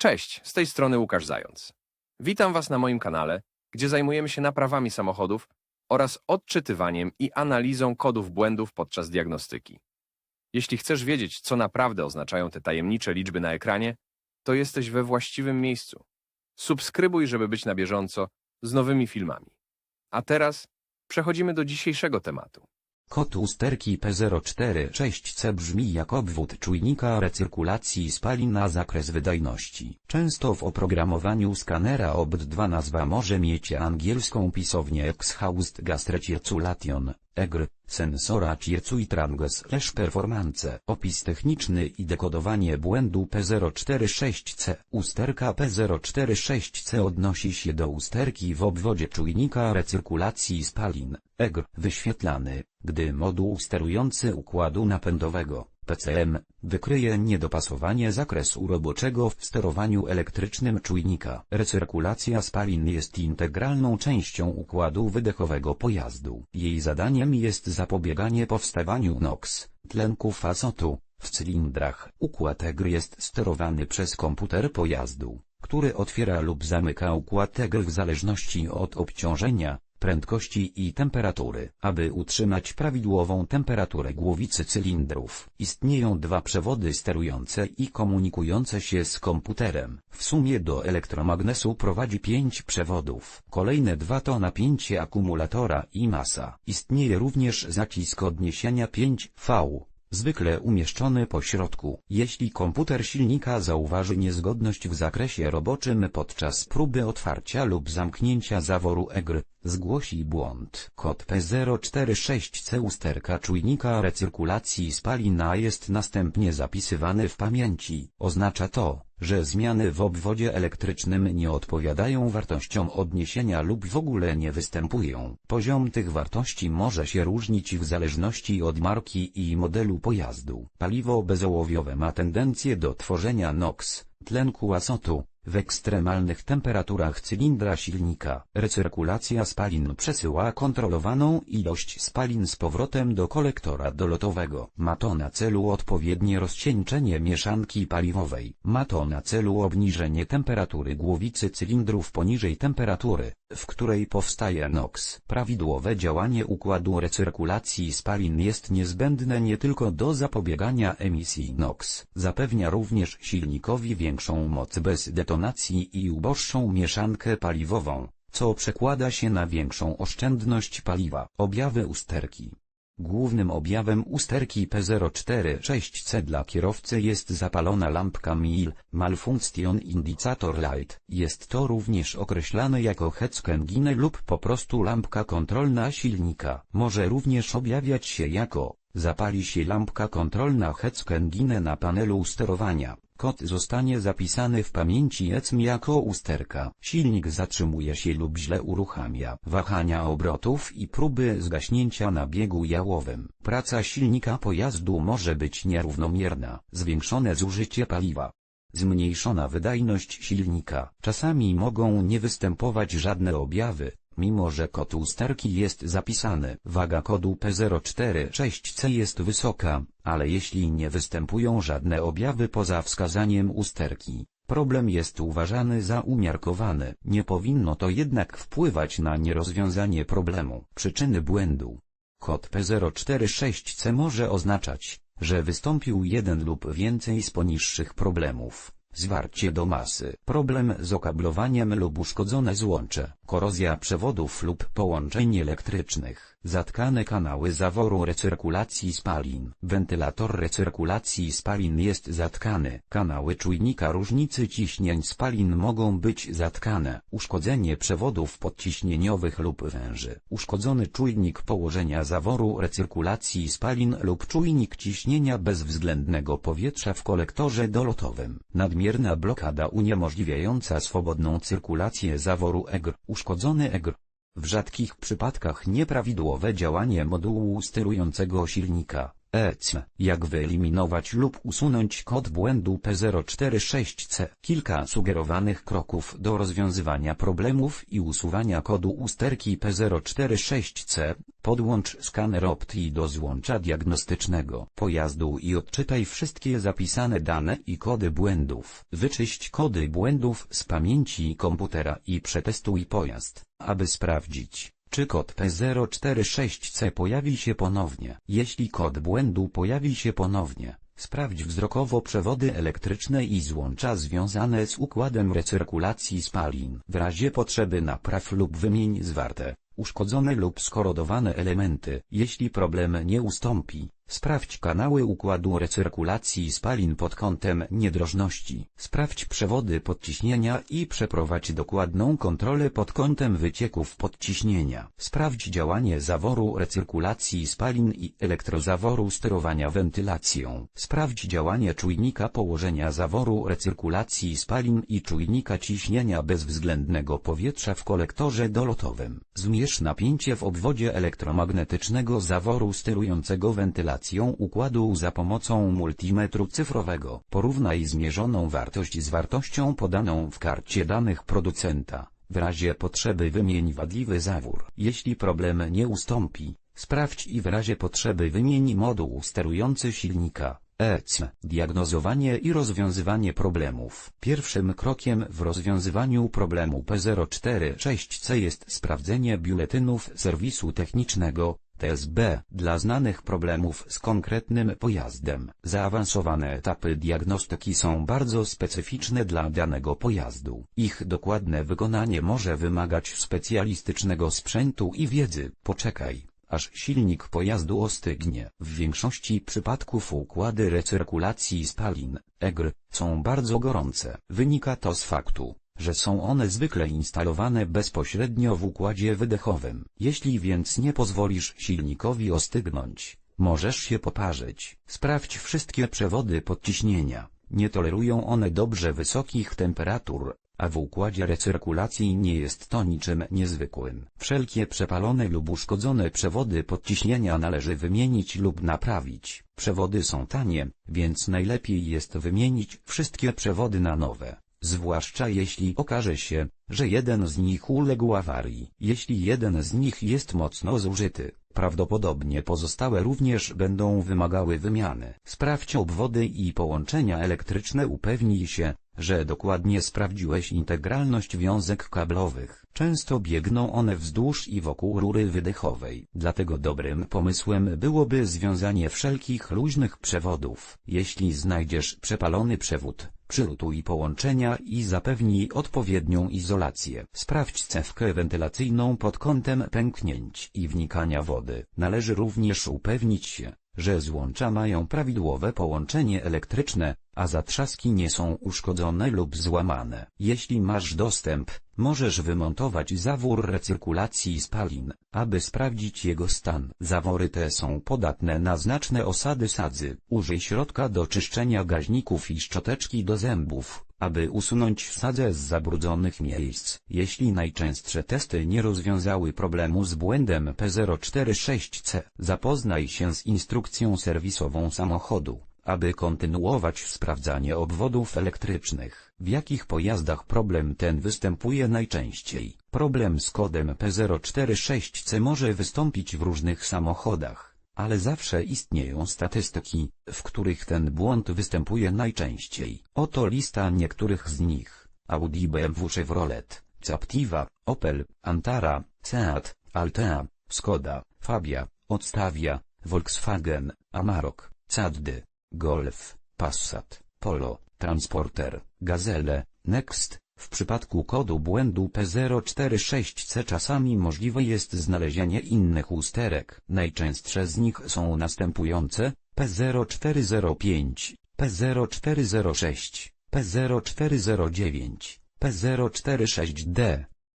Cześć, z tej strony Łukasz Zając. Witam Was na moim kanale, gdzie zajmujemy się naprawami samochodów oraz odczytywaniem i analizą kodów błędów podczas diagnostyki. Jeśli chcesz wiedzieć, co naprawdę oznaczają te tajemnicze liczby na ekranie, to jesteś we właściwym miejscu. Subskrybuj, żeby być na bieżąco z nowymi filmami. A teraz przechodzimy do dzisiejszego tematu. Kod usterki P046C brzmi jak obwód czujnika recyrkulacji spalin na zakres wydajności. Często w oprogramowaniu skanera OBD2 nazwa może mieć angielską pisownię Exhaust Gas Recirculation, EGR, sensora Circuitrange slash performance. Opis techniczny i dekodowanie błędu P046C. Usterka P046C odnosi się do usterki w obwodzie czujnika recyrkulacji spalin, EGR, wyświetlany, gdy moduł sterujący układu napędowego, PCM, wykryje niedopasowanie zakresu roboczego w sterowaniu elektrycznym czujnika. Recyrkulacja spalin jest integralną częścią układu wydechowego pojazdu. Jej zadaniem jest zapobieganie powstawaniu NOx, tlenków azotu, w cylindrach. Układ EGR jest sterowany przez komputer pojazdu, który otwiera lub zamyka układ EGR w zależności od obciążenia, prędkości i temperatury. Aby utrzymać prawidłową temperaturę głowicy cylindrów, istnieją dwa przewody sterujące i komunikujące się z komputerem. W sumie do elektromagnesu prowadzi pięć przewodów. Kolejne dwa to napięcie akumulatora i masa. Istnieje również zacisk odniesienia 5V zwykle umieszczony po środku. Jeśli komputer silnika zauważy niezgodność w zakresie roboczym podczas próby otwarcia lub zamknięcia zaworu EGR, zgłosi błąd. Kod P046C usterka czujnika recyrkulacji spalina jest następnie zapisywany w pamięci. Oznacza to, że zmiany w obwodzie elektrycznym nie odpowiadają wartościom odniesienia lub w ogóle nie występują. Poziom tych wartości może się różnić w zależności od marki i modelu pojazdu. Paliwo bezołowiowe ma tendencję do tworzenia NOx, tlenku azotu, w ekstremalnych temperaturach cylindra silnika. Recyrkulacja spalin przesyła kontrolowaną ilość spalin z powrotem do kolektora dolotowego. Ma to na celu odpowiednie rozcieńczenie mieszanki paliwowej. Ma to na celu obniżenie temperatury głowicy cylindrów poniżej temperatury, w której powstaje NOx. Prawidłowe działanie układu recyrkulacji spalin jest niezbędne nie tylko do zapobiegania emisji NOx. Zapewnia również silnikowi większą moc bez detonacji i uboższą mieszankę paliwową, co przekłada się na większą oszczędność paliwa. Objawy usterki Głównym objawem usterki P046C dla kierowcy jest zapalona lampka MIL, Malfunction Indicator Light. Jest to również określane jako hetzkengine lub po prostu lampka kontrolna silnika. Może również objawiać się jako zapali się lampka kontrolna hetzkengine na panelu sterowania. Kod zostanie zapisany w pamięci ECM jako usterka. Silnik zatrzymuje się lub źle uruchamia. Wahania obrotów i próby zgaśnięcia na biegu jałowym. Praca silnika pojazdu może być nierównomierna. Zwiększone zużycie paliwa. Zmniejszona wydajność silnika. Czasami mogą nie występować żadne objawy, mimo że kod usterki jest zapisany. Waga kodu P046C jest wysoka, ale jeśli nie występują żadne objawy poza wskazaniem usterki, problem jest uważany za umiarkowany. Nie powinno to jednak wpływać na nierozwiązanie problemu. Przyczyny błędu. Kod P046C może oznaczać, że wystąpił jeden lub więcej z poniższych problemów. Zwarcie do masy, problem z okablowaniem lub uszkodzone złącze, korozja przewodów lub połączeń elektrycznych, zatkane kanały zaworu recyrkulacji spalin. Wentylator recyrkulacji spalin jest zatkany. Kanały czujnika różnicy ciśnień spalin mogą być zatkane. Uszkodzenie przewodów podciśnieniowych lub węży. Uszkodzony czujnik położenia zaworu recyrkulacji spalin lub czujnik ciśnienia bezwzględnego powietrza w kolektorze dolotowym. Nadmierna blokada uniemożliwiająca swobodną cyrkulację zaworu EGR. Uszkodzony EGR. W rzadkich przypadkach nieprawidłowe działanie modułu sterującego silnika, ECM. Jak wyeliminować lub usunąć kod błędu P046C? Kilka sugerowanych kroków do rozwiązywania problemów i usuwania kodu usterki P046C. Podłącz skaner Opti do złącza diagnostycznego pojazdu i odczytaj wszystkie zapisane dane i kody błędów. Wyczyść kody błędów z pamięci komputera i przetestuj pojazd, aby sprawdzić, czy kod P046C pojawi się ponownie. Jeśli kod błędu pojawi się ponownie, sprawdź wzrokowo przewody elektryczne i złącza związane z układem recyrkulacji spalin. W razie potrzeby napraw lub wymień zwarte, uszkodzone lub skorodowane elementy. Jeśli problem nie ustąpi, sprawdź kanały układu recyrkulacji spalin pod kątem niedrożności. Sprawdź przewody podciśnienia i przeprowadź dokładną kontrolę pod kątem wycieków podciśnienia. Sprawdź działanie zaworu recyrkulacji spalin i elektrozaworu sterowania wentylacją. Sprawdź działanie czujnika położenia zaworu recyrkulacji spalin i czujnika ciśnienia bezwzględnego powietrza w kolektorze dolotowym. Zmierz napięcie w obwodzie elektromagnetycznego zaworu sterującego wentylacją układu za pomocą multimetru cyfrowego. Porównaj zmierzoną wartość z wartością podaną w karcie danych producenta. W razie potrzeby wymień wadliwy zawór. Jeśli problem nie ustąpi, sprawdź i w razie potrzeby wymień moduł sterujący silnika. ECM. Diagnozowanie i rozwiązywanie problemów. Pierwszym krokiem w rozwiązywaniu problemu P046C jest sprawdzenie biuletynów serwisu technicznego, TSB, dla znanych problemów z konkretnym pojazdem. Zaawansowane etapy diagnostyki są bardzo specyficzne dla danego pojazdu. Ich dokładne wykonanie może wymagać specjalistycznego sprzętu i wiedzy. Poczekaj aż silnik pojazdu ostygnie. W większości przypadków układy recyrkulacji spalin, EGR, są bardzo gorące. Wynika to z faktu, że są one zwykle instalowane bezpośrednio w układzie wydechowym. Jeśli więc nie pozwolisz silnikowi ostygnąć, możesz się poparzyć. Sprawdź wszystkie przewody podciśnienia. Nie tolerują one dobrze wysokich temperatur, a w układzie recyrkulacji nie jest to niczym niezwykłym. Wszelkie przepalone lub uszkodzone przewody podciśnienia należy wymienić lub naprawić. Przewody są tanie, więc najlepiej jest wymienić wszystkie przewody na nowe. Zwłaszcza jeśli okaże się, że jeden z nich uległ awarii. Jeśli jeden z nich jest mocno zużyty, prawdopodobnie pozostałe również będą wymagały wymiany. Sprawdź obwody i połączenia elektryczne upewnij się, że dokładnie sprawdziłeś integralność wiązek kablowych. Często biegną one wzdłuż i wokół rury wydechowej. Dlatego dobrym pomysłem byłoby związanie wszelkich luźnych przewodów. Jeśli znajdziesz przepalony przewód, przylutuj połączenia i zapewnij odpowiednią izolację. Sprawdź cewkę wentylacyjną pod kątem pęknięć i wnikania wody. Należy również upewnić się, że złącza mają prawidłowe połączenie elektryczne, a zatrzaski nie są uszkodzone lub złamane. Jeśli masz dostęp, możesz wymontować zawór recyrkulacji spalin, aby sprawdzić jego stan. Zawory te są podatne na znaczne osady sadzy. Użyj środka do czyszczenia gaźników i szczoteczki do zębów, aby usunąć sadzę z zabrudzonych miejsc. Jeśli najczęstsze testy nie rozwiązały problemu z błędem P046C, zapoznaj się z instrukcją serwisową samochodu, aby kontynuować sprawdzanie obwodów elektrycznych. W jakich pojazdach problem ten występuje najczęściej? Problem z kodem P046C może wystąpić w różnych samochodach ale zawsze istnieją statystyki, w których ten błąd występuje najczęściej. Oto lista niektórych z nich. Audi BMW Chevrolet, Captiva, Opel, Antara, Seat, Altea, Skoda, Fabia, Odstawia, Volkswagen, Amarok, Caddy, Golf, Passat, Polo, Transporter, Gazelle, Next, w przypadku kodu błędu P046C czasami możliwe jest znalezienie innych usterek. Najczęstsze z nich są następujące, P0405, P0406, P0409, P046D,